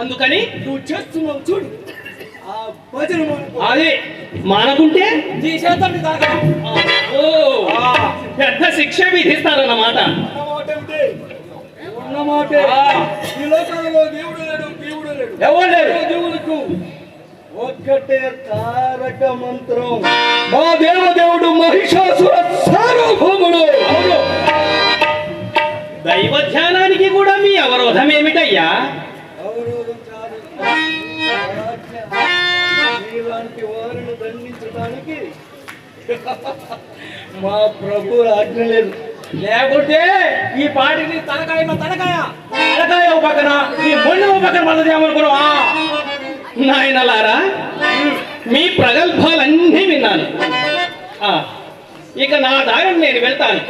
అందుకని నువ్వు చేస్తున్నావు చూడు. ఆ భజన. అదే మానకుంటే ఓ పెద్ద శిక్ష విధిస్తారన్నమాట. ఉన్నమాట ఈ లోకంలో దేవుడు లేడు దేవుడు లేడు. ఎవరు ఒక్కటే తారక మంత్రం. మా దేవదేవుడు మహిషాసుర సార్వభౌముడు. దైవ ధ్యానానికి కూడా మీ అవరోధం ఏమిటయ్యా? మీలాంటి వారిని దండించడానికి మా ప్రభు ఆజ్ఞ లేదు. లేకుంటే ఈ పాటిని తలకాయ తలకాయ తలకాయ పక్కన ఈ మొండి పక్కన పడదు ఏమనుకున్నావా నాయనలారా మీ ప్రగల్భాలన్నీ విన్నాను. ఆ, ఇక నా దారిని నేను వెళ్తాను.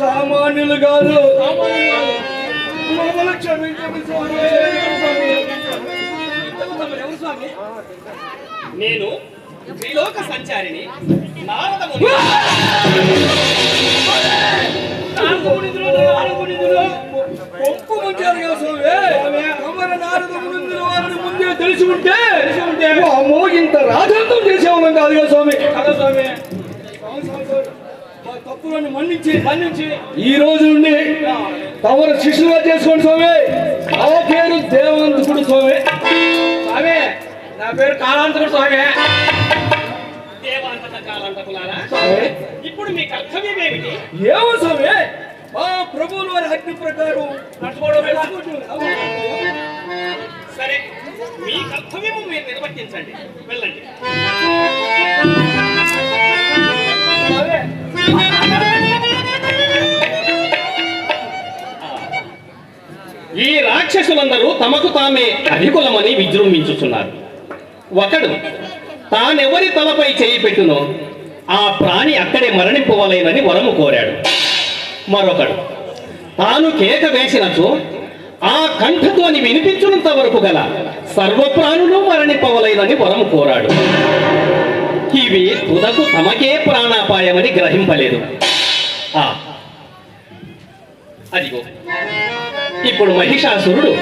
సామాన్యులు కాదు. మమ్మల్ని క్షమించండి స్వామి. నేను త్రిలోక సంచారిని నారద ముని. ఒప్పు ముంచారు కదా స్వామి. తమరు నారద మునుందుల వారిని ముందే తెలిసి ఉంటే తెలిసి ఉంటే. అమ్మో ఇంత రాజంతం చేసేవాళ్ళం కాదు కదా స్వామి. కదా స్వామి. తప్పులను మన్నించి మన్నించి. ఈ రోజు నుండి తమరు శిష్యులుగా చేసుకోండి స్వామి. ఆ పేరు దేవంతకుడు స్వామి. స్వామి నా పేరు కాలాంతకుడు స్వామి. దేవాంతక కాలంతకులారా స్వామి. ఇప్పుడు మీ కర్తవ్యం ఏమిటి? ఏమో స్వామి. మా ప్రభువుల వారి ఆజ్ఞ ప్రకారం సరే మీ కర్తవ్యము మీరు నిర్వర్తించండి. వెళ్ళండి. రాక్షసులందరూ తమకు తామే అధికులమని విజృంభించుచున్నారు. ఒకడు తానెవరి తలపై చేయి పెట్టునో ఆ ప్రాణి అక్కడే మరణింపవలేనని వరము కోరాడు. మరొకడు తాను కేక వేసినచో ఆ కంఠతోని వినిపించినంత వరకు గల సర్వప్రాణులు మరణింపవలేనని వరము కోరాడు. ఇవి తుదకు తమకే ప్రాణాపాయమని గ్రహింపలేదు. ఆ అదిగో. ఇప్పుడు మహిషాసురుడు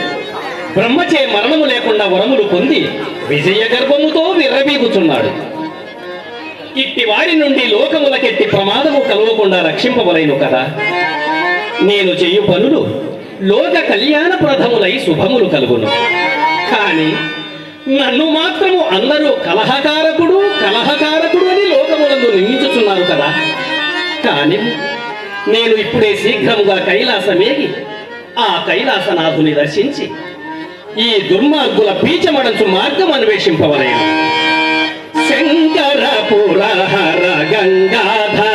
బ్రహ్మచే మరణము లేకుండా వరములు పొంది విజయ గర్భముతో విర్రబీగుచున్నాడు ఇట్టి వారి నుండి లోకములకెట్టి ప్రమాదము కలవకుండా రక్షింపవలేను కదా. నేను చేయు పనులు లోక కళ్యాణ ప్రథములై శుభములు కలుగును. కానీ నన్ను మాత్రము అందరూ కలహకారకుడు కలహకారకుడు అని లోకములందు నిందించుచున్నారు కదా. కానీ నేను ఇప్పుడే శీఘ్రముగా కైలాసమేగి ఆ కైలాసనాథుని దర్శించి ఈ దుర్మార్గుల పీచమడచు మార్గం అన్వేషింపవలేను. శంకర పురహర గంగాధర